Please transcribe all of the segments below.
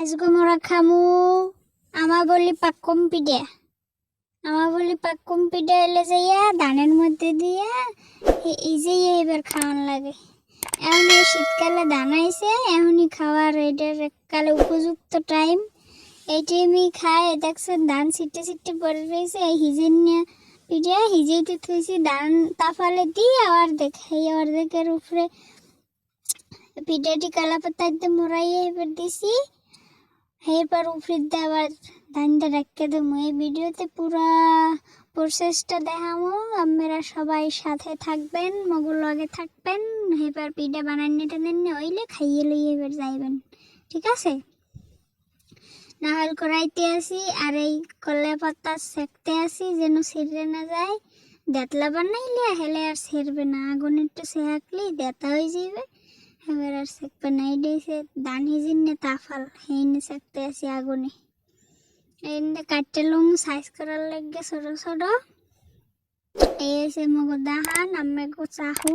আজকে মোরা খামু আমার বলি পাক কম্পিটে আমার বলি পাক কম্পিটে এলে যাইয়া ধানের মধ্যে দিয়া এই যে এবার খাওয়ান লাগে। এখন এই শীতকালে ধান আইছে এখনই খাওয়ার এটার কালে উপযুক্ত টাইম এই টাইমেই খায় দেখছে ধান ছিটে ছিটে পড়ে রয়েছে এই হিজের নিয়ে পিঠে হিজেইতে থুইছি ধান তাফালে দিয়ে আবার দেখাই অর্ধেকের উপরে পিঠাটি কালা পাতাতে মোড়াইয়ে এবার দিছি। এরপর উপরে দিয়ে আবার ধানটা রাখতে দেবো। এই ভিডিওতে পুরা প্রসেসটা দেখাবো। আপনারা সবাই সাথে থাকবেন মগুর লগে থাকবেন। এবার পিঠা বানানি টানানি হইলে খাইয়ে লইয়ে এবার যাইবেন। ঠিক আছে? নাহল কড়াইতে আসি, আর এই কলা পাতা সেকতে আসি, যেন ছিঁড়ে না যায়। দেতলা বানাইলে হেলে আর ছিঁড়বে না। আগুন একটু সেহাকলি দেতা হয়ে যাবে এবার আর সেকবে না দান হিজিন নে তাফাল হেইনে সেকতে আসি আগুনে। এইনে কাটতে লম, সাইজ করার লাগে ছোট ছোট এই আছে মগর দাহান, আমি গো চাহু।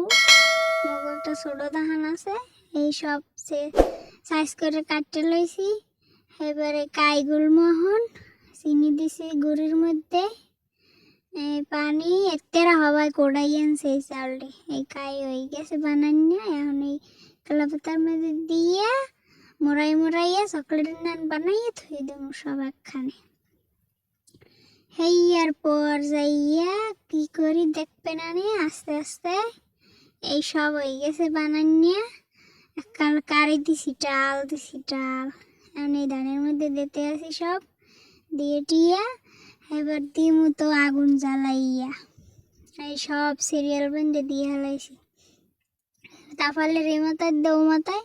মগর একটা ছোট দাহান আছে। এই সব সে সাইজ করে কাটতে লইছি। এবারে কাই গুলমোহন চিনি দিছি গুড়ির মধ্যে। এই পানি এতেরা হওয়ায় কোড়াই আনছে এই চাউলটি এই কাই হয়ে গেছে বানানি এখন এই কলাপাতার মধ্যে দিয়া মোড়াই মোড়াইয়া চকলেটের নান বানাইয়া থুই দেবো সব একখানে হেয়ার পর যাইয়া কি করি দেখবে না নে আস্তে আস্তে এই সব হয়ে গেছে বানানিয়া কাল কারি দিছি ডাল দিছি ডাল এই ধানের মধ্যে দিতে আসি সব দিয়ে টিয়া এবার দিমু তো আগুন জ্বালাইয়া এই সব সিরিয়াল বন্ধে দিয়ে হালাইছি তাফালে রে মাথায় দৌ মাথায়,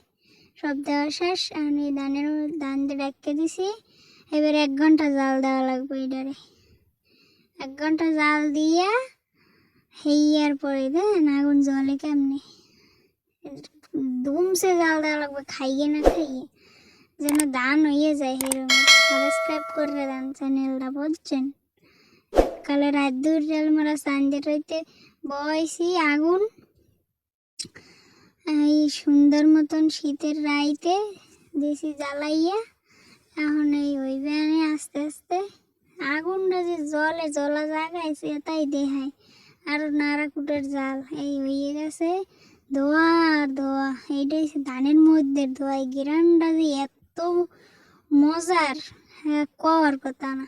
সব দেওয়া শেষ। এই ধানের ধান দিয়ে রেখে দিছি। এবার এক ঘণ্টা জাল দেওয়া লাগবে এটারে এক ঘণ্টা জাল দিয়া হেয়ার পরে দেন আগুন জলে কেমনে? ধুমসে জাল দেওয়া লাগবে, খাইয়ে না খাইয়ে। যেন দান হয়ে যায় হেরম সাবস্ক্রাইব করে দেন চ্যানেলটা, বুঝছেন? কালে রাত দূর জাল মারা সানজেট হইতে বয়সি আগুন। সুন্দর মতন শীতের রাইতে দেশি জ্বালাইয়া এখন এই ওই ব্যানে আস্তে আস্তে আগুনটা যে জলে জলা জায়গায় সে তাই দেখায়। আর নারাকুটের জাল, এই হয়ে গেছে, ধোয়া আর ধোয়া এইটাই ধানের মধ্যে ধোয়া, এই গিরানটা যে এত মজার হ্যাঁ কওয়ার কথা না।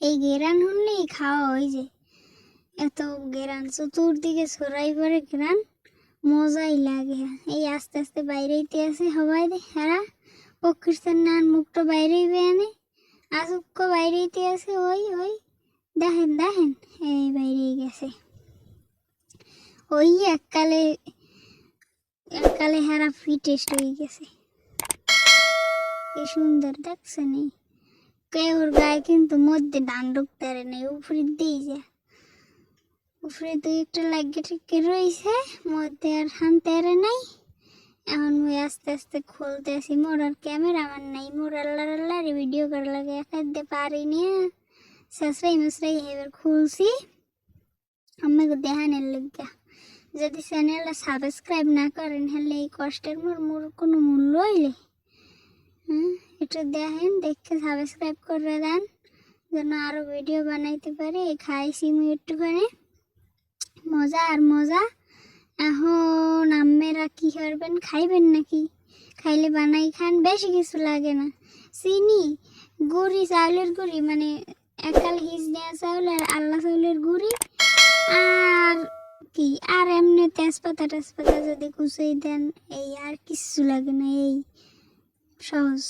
এই গেরান হলেই খাওয়া হয়ে যায়। এত গেরান, চতুর্দিকে ছড়াই পরে গেরান। মজাই লাগে এই আস্তে আস্তে বাইরেইতে আছে সবাই দে হেরা পক্ষীর নান মুখটা বাইরেই বেয়ানে আসুক্য বাইরেইতে আছে ওই ওই দেখেন দেখেন এই বাইরেই গেছে ওই এককালে এককালে হেরা ফিটেস্ট হয়ে গেছে কি সুন্দর দেখছেন এই কেউর গায়ে কিন্তু মধ্যে ডান ঢুকতে পারে নেই উপরে দিয়ে যা উপরে দুই একটা লাগে টিকে রয়েছে মধ্যে আর হানতে পারে নাই। এখন মুই আস্তে আস্তে খুলতে আসি মোর আর ক্যামেরা আমার নাই মোর আল্লাহ আল্লাহ ভিডিও করার লাগে একাতে পারি নিয়ে শেষরাই মেসরাই এবার খুলছি। আমাকে দেখানের লজ্ঞা যদি চ্যানেলটা সাবস্ক্রাইব না করেন হলে এই কষ্টের মোর মোর কোনো মূল্য হইলে হ্যাঁ একটু দেখেন, দেখে সাবস্ক্রাইব করে দেন, যেন আরও ভিডিও বানাইতে পারে। খাইছি মুই একটুখানি। মজা আর মজা। এখন আম্মেরা কি করবেন, খাইবেন নাকি? খাইলে বানাই খান, বেশি কিছু লাগে না। চিনি, গুড়ি, চাউলের গুড়ি মানে একাল হিজ নেওয়া চাউল আর আল্লা চাউলের গুড়ি। আর কি, আর এমনি তেজপাতা টেজপাতা যদি কুচাই দেন, এই আর কিচ্ছু লাগে না, এই সহজ।